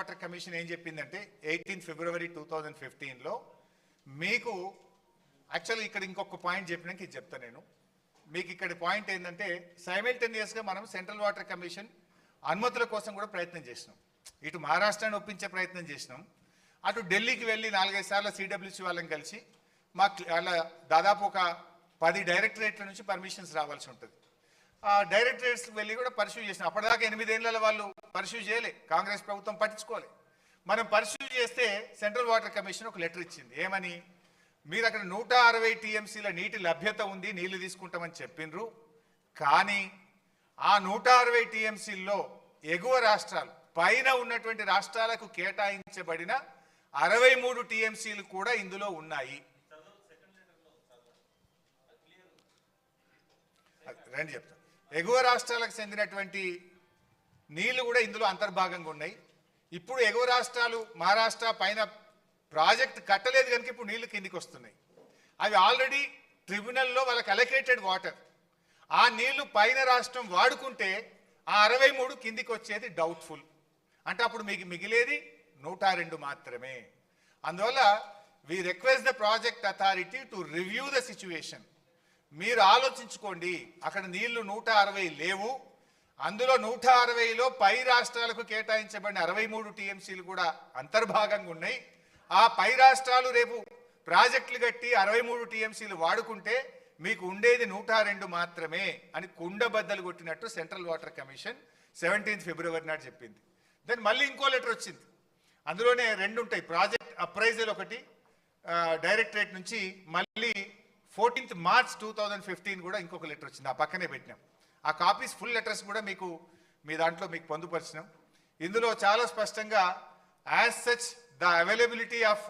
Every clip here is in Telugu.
వాటర్ కమిషన్ ఏం చెప్పిందంటే ఎయిటీన్ ఫిబ్రవరి టూ థౌజండ్ ఫిఫ్టీన్లో మీకు యాక్చువల్లీ ఇక్కడ ఇంకొక పాయింట్ చెప్పినాక ఇది చెప్తాను నేను. మీకు ఇక్కడ పాయింట్ ఏంటంటే సైమిల్టేనియస్గా మనం సెంట్రల్ వాటర్ కమిషన్ అనుమతుల కోసం కూడా ప్రయత్నం చేసినాం. ఇటు మహారాష్ట్రాన్ని ఒప్పించే ప్రయత్నం చేసినాం. అటు ఢిల్లీకి వెళ్ళి నాలుగైదు సార్లు సిడబ్ల్యూసీ వాళ్ళని కలిసి మాకు అలా దాదాపు ఒక పది డైరెక్టరేట్ల నుంచి పర్మిషన్స్ రావాల్సి ఉంటుంది. డైరెక్టరేట్స్ వెళ్ళి కూడా పర్సూ చేసినాం. అప్పటిదాకా ఎనిమిదేళ్ళ వాళ్ళు పర్సూ చేయలే. కాంగ్రెస్ ప్రభుత్వం పట్టించుకోలే. మనం పర్సూ చేస్తే సెంట్రల్ వాటర్ కమిషన్ ఒక లెటర్ ఇచ్చింది. ఏమని? మీరు అక్కడ నూట అరవై టీఎంసీల నీటి లభ్యత ఉంది నీళ్ళు తీసుకుంటామని చెప్పిండ్రు కానీ ఆ నూట అరవై టీఎంసీల్లో ఎగువ రాష్ట్రాలు పైన ఉన్నటువంటి రాష్ట్రాలకు కేటాయించబడిన అరవై మూడు టీఎంసీలు కూడా ఇందులో ఉన్నాయి. రండి చెప్తా. ఎగువ రాష్ట్రాలకు చెందినటువంటి నీళ్ళు కూడా ఇందులో అంతర్భాగంగా ఉన్నాయి. ఇప్పుడు ఎగువ రాష్ట్రాలు మహారాష్ట్ర పైన ప్రాజెక్ట్ కట్టలేదు కనుక ఇప్పుడు నీళ్ళు కిందికి వస్తున్నాయి. అవి ఆల్రెడీ ట్రిబ్యునల్లో వాళ్ళకి అలకేటెడ్ వాటర్ ఆ నీళ్ళు పైన రాష్ట్రం వాడుకుంటే ఆ అరవై మూడు కిందికి వచ్చేది డౌట్ఫుల్ అంటే అప్పుడు మీకు మిగిలేది నూట రెండు మాత్రమే. అందువల్ల we request the project authority to review the situation మీరు ఆలోచించుకోండి అక్కడ నీళ్ళు నూట అరవై లేవు. అందులో నూట అరవైలో పై రాష్ట్రాలకు కేటాయించబడిన అరవై మూడు టీఎంసీలు కూడా అంతర్భాగంగా ఉన్నాయి. ఆ పై రాష్ట్రాలు రేపు ప్రాజెక్టులు కట్టి అరవై మూడు టీఎంసీలు వాడుకుంటే మీకు ఉండేది నూట రెండు మాత్రమే అని కుండబద్దలు కొట్టినట్టు central water commission seventeenth February నాడు చెప్పింది. దెన్ మళ్ళీ ఇంకో లెటర్ వచ్చింది. అందులోనే రెండు ఉంటాయి. ప్రాజెక్ట్ అప్రైజల్ ఒకటి డైరెక్టరేట్ నుంచి మళ్ళీ fourteenth March two thousand fifteen కూడా ఇంకొక లెటర్ వచ్చింది. ఆ పక్కనే పెట్టినాం. ఆ కాపీస్ ఫుల్ లెటర్స్ కూడా మీకు మీ దాంట్లో మీకు పొందుపరిచినాం. ఇందులో చాలా స్పష్టంగా as such the availability of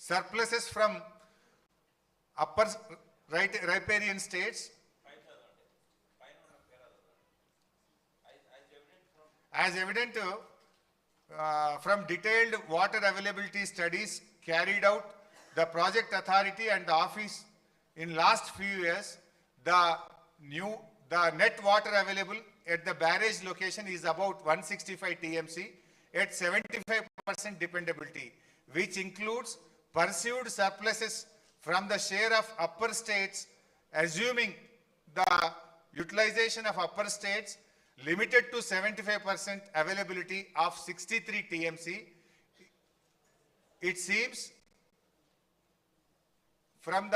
surpluses from upper right riparian states as evident from detailed water availability studies carried out the project authority and the office in last few years, the new, the net water available at the barrage location is about 165 TMC at 75% dependability, which includes pursued surpluses from the share of upper states, assuming the utilization of upper states limited to 75% availability of 63 TMC. It seems from the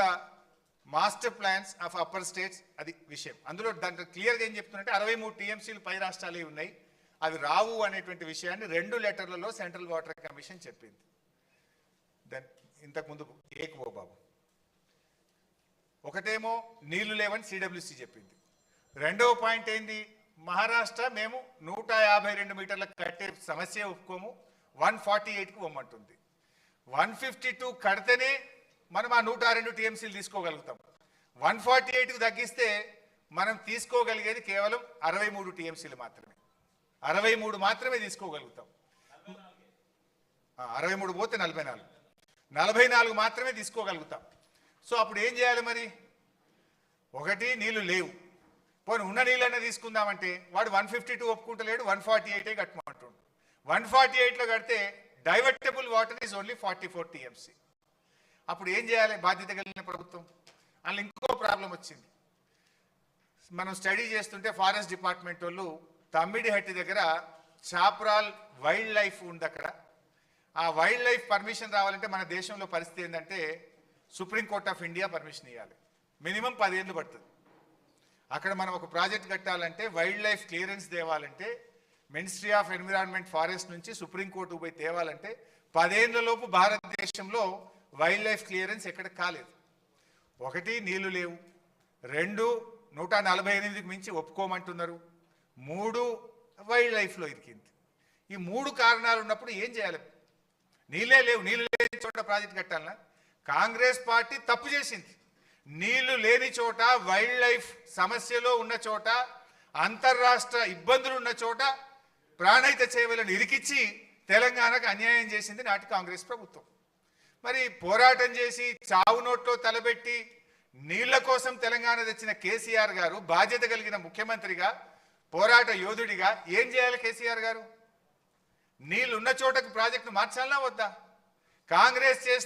master plans of upper states అది విషయం. అందులో దాంట్లో క్లియర్గా ఏం చెప్తున్నట్టే అరవై మూడు టీఎంసీలు పై రాష్ట్రాలే ఉన్నాయి. అవి రావు అనేటువంటి విషయాన్ని రెండు లెటర్లలో సెంట్రల్ వాటర్ కమిషన్ చెప్పింది. దెన్ ఇంతకుముందు ఏకు ఓ బాబు. ఒకటేమో నీళ్ళు లేవని సిడబ్ల్యూసి చెప్పింది. రెండవ పాయింట్ ఏంది? మహారాష్ట్ర మేము నూట యాభై రెండు మీటర్లకు కట్టే సమస్య ఒప్పుకోము. వన్ ఫార్టీ ఎయిట్కి పొమ్మంటుంది. వన్ ఫిఫ్టీ టూ కడితేనే మనం ఆ నూట రెండు టీఎంసీలు తీసుకోగలుగుతాం. వన్ ఫార్టీ ఎయిట్కి తగ్గిస్తే మనం తీసుకోగలిగేది కేవలం అరవై మూడు టీఎంసీలు మాత్రమే. అరవై మూడు మాత్రమే తీసుకోగలుగుతాం. అరవై మూడు పోతే నలభై నాలుగు. నలభై నాలుగు మాత్రమే తీసుకోగలుగుతాం. సో అప్పుడు ఏం చేయాలి మరి? ఒకటి నీళ్ళు లేవు. పోనీ ఉన్న నీళ్ళనే తీసుకుందామంటే వాడు వన్ ఫిఫ్టీ టూ ఒప్పుకుంటలేడు వన్ ఫార్టీ ఎయిటే కట్టమంటుండు వన్ ఫార్టీ ఎయిట్లో కడితే divertable water is only forty four TMC. అప్పుడు ఏం చేయాలి? బాధ్యత కలిగిన ప్రభుత్వం. అందులో ఇంకో ప్రాబ్లం వచ్చింది. మనం స్టడీ చేస్తుంటే ఫారెస్ట్ డిపార్ట్మెంట్ వాళ్ళు తమ్మిడిహట్టి దగ్గర చాప్రాల్ వైల్డ్ లైఫ్ ఉంది అక్కడ. ఆ వైల్డ్ లైఫ్ పర్మిషన్ రావాలంటే మన దేశంలో పరిస్థితి ఏంటంటే supreme court of India permission ఇవ్వాలి మినిమం పదేళ్ళు పడుతుంది. అక్కడ మనం ఒక ప్రాజెక్ట్ కట్టాలంటే వైల్డ్ లైఫ్ క్లియరెన్స్ తేవాలంటే మినిస్ట్రీ ఆఫ్ ఎన్విరాన్మెంట్ ఫారెస్ట్ నుంచి సుప్రీంకోర్టుకు పోయి తేవాలంటే పదేళ్ళలోపు భారతదేశంలో వైల్డ్ లైఫ్ క్లియరెన్స్ ఎక్కడ కాలేదు. ఒకటి నీళ్ళు లేవు. రెండు నూట నలభై ఎనిమిదికి మించి ఒప్పుకోమంటున్నారు. మూడు వైల్డ్ లైఫ్లో ఇరికింది. ఈ మూడు కారణాలు ఉన్నప్పుడు ఏం చేయాలి? నీళ్ళే లేవు. నీళ్ళు లేని చోట ప్రాజెక్ట్ కట్టాలన్నా కాంగ్రెస్ పార్టీ తప్పు చేసింది. నీళ్ళు లేని చోట వైల్డ్ లైఫ్ సమస్యలో ఉన్న చోట అంతర్రాష్ట్ర ఇబ్బందులు ఉన్న చోట ప్రాణహిత చేయవలను ఇరికిచ్చి తెలంగాణకు అన్యాయం చేసింది నాటి కాంగ్రెస్ ప్రభుత్వం. మరి పోరాటం చేసి చావు నోట్లో తలబెట్టి నీళ్ళ కోసం తెలంగాణ తెచ్చిన కేసీఆర్ గారు బాధ్యత కలిగిన ముఖ్యమంత్రిగా పోరాట యోధుడిగా ఏం చేయాలి కేసీఆర్ గారు? నీళ్ళున్న చోటకు ప్రాజెక్టు మార్చాలనా వద్దా? కాంగ్రెస్ చేసిన